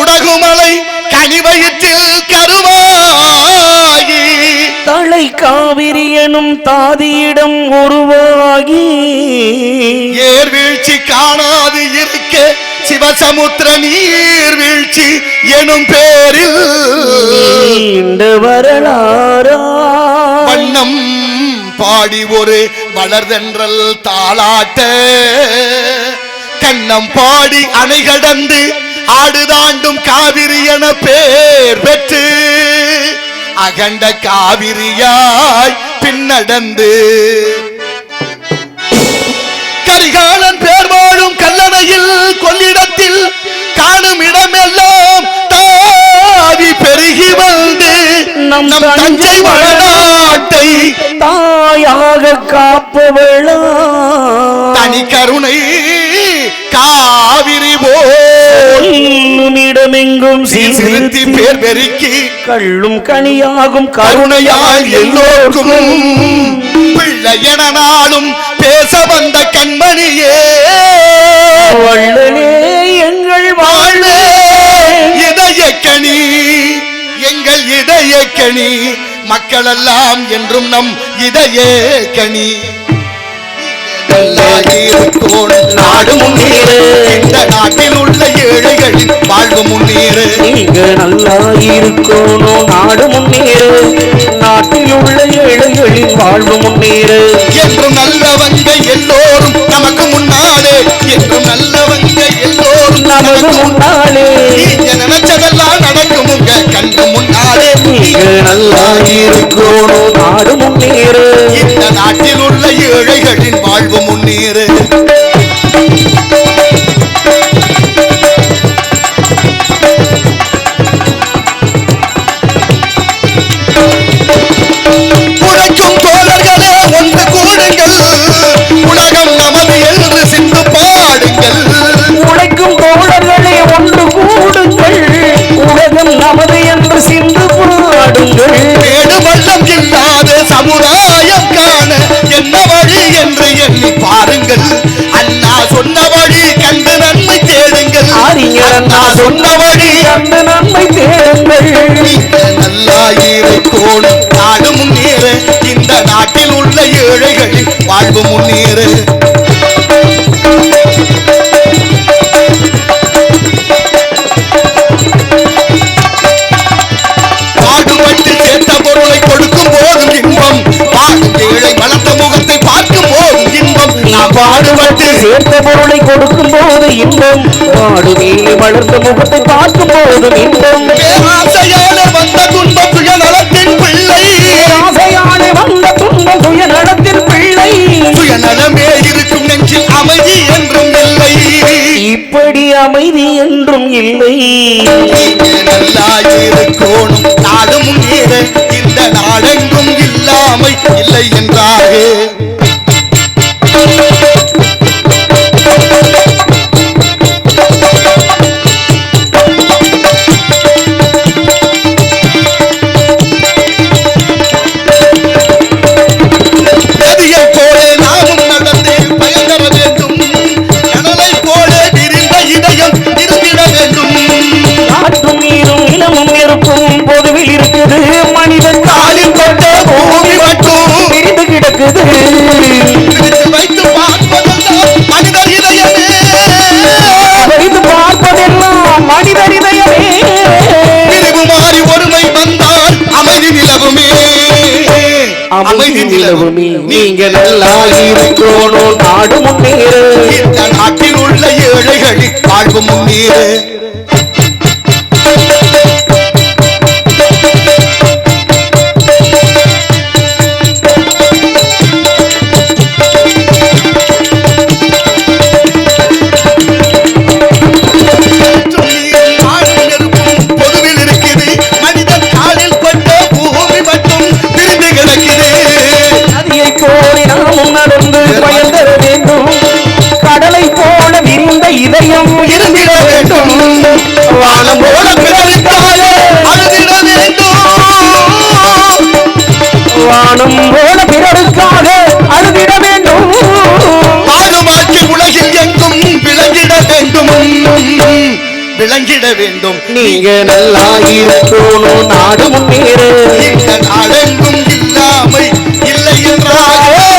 குடகுமலை கனிவயிற்றில் கருவாகி. தலை காவிரி எனும் தாதியிடம் உருவாகி. ஏர் வீழ்ச்சி காணாது இருக்க சிவசமுத்திர நீர் வீழ்ச்சி எனும் பேரில். நீண்ட வரலாறா. வண்ணம் பாடி ஒரு வளர்தென்றல் தாளாட்ட. கண்ணம் பாடி அணை கடந்து ஆடுதாண்டும் காவிரி என பேர் பெற்று அகண்ட காவிரியாய் பின்னடந்து. கரிகாலன் பேர் வாழும் கல்லணையில் கொள்ளிடத்தில் காணும் இடமெல்லாம் தாவி பெருகி வந்து நம் தஞ்சை வளநாட்டை தாயாக காப்பவளா தனி இடமெங்கும் சீர்திருத்தி பேர் பெருக்கி கள்ளும் கனியாகும் கருணையால் எல்லோருக்கும் பிள்ளை என நாளும் பேச வந்த கண்மணியே. வள்ளலே எங்கள் வாழ்வே. இதயக்கணி எங்கள் இதயக்கணி மக்களெல்லாம் என்றும் நம் இதயக்கணி நல்லாயிருக்கோன் நாடு முன்னேறு. இந்த நாட்டில் உள்ள ஏழைகளின் வாழ்வு முன்னேறு. நீங்க நல்லா இருக்கணும். நாடு முன்னேறு. நாட்டில் உள்ள ஏழைகளின் வாழ்வு முன்னேறு. என்றும் நல்லவங்க எல்லோரும் நமக்கு முன்னாலே. என்றும் நல்லவங்க எல்லோரும் நமது முன்னாலே. நீங்க நினைச்சதெல்லாம் நடக்கும் உங்க கண்ணு முன்னாலே. நீங்க நல்லா இருக்கணும். நாடு முன்னேறு. இந்த நாட்டில் உள்ள ஏழைகளின் முன்னேறு. பாருங்கள் அண்ணா சொன்ன வழி கண்டு நன்மை தேடுங்கள். அறிஞர் அண்ணா சொன்ன வழி அந்த நன்மை தேடுங்கள். நீங்க நல்லாயிருக்கோன் நாடு முன்னேற. இந்த நாட்டில் உள்ள ஏழைகளின் வாழ்வு முன்னேற. பாடுபட்டு சேர்த்த பொருளை கொடுக்கும் போது இன்பம். நாடு மேலே வளர்ந்த முகத்தை பார்க்கும் போதும் இன்பம். பேராசையால வந்த துன்பம் சுயநலத்தின் பிள்ளை? ஆசையாலே வந்த துன்பம் சுய நடத்தில் பிள்ளை? சுயநலமே இருக்கும் நெஞ்சில் அமைதி என்றும் இல்லை. இப்படி அமைதி என்றும் இல்லை. நல்லாயிருக்கோணும் நாடு முன்னேற இந்த நாடெங்கும் இல்லாமை இல்லை என்றாரே நெருப்பும் பொதுவில் இருக்குது மனிதன் காலில் பட்ட பூமி மட்டும் பிரிந்து கிடக்குது. வைத்து பார்ப்பதெல்லாம் மனிதர் இதயமே. வைத்து பார்ப்பதெல்லாம் மனிதர் இதயமே. பிரிவு மாறி ஒருமை வந்தால் அமைதி நிலவுமே. அமைதி நிலவுமே. நீங்க நல்லா இருக்கணும் நாடு முன்னேறு. இந்த நாட்டில் உள்ள ஏழைகளின் வாழ்வு முன்னேறு. விளங்கிட வேண்டும். நீங்க நல்லா இருக்கணும் நாடும் முன்னேறு. இந்த நாடெங்கும் இல்லாமை இல்லை என்றாலே.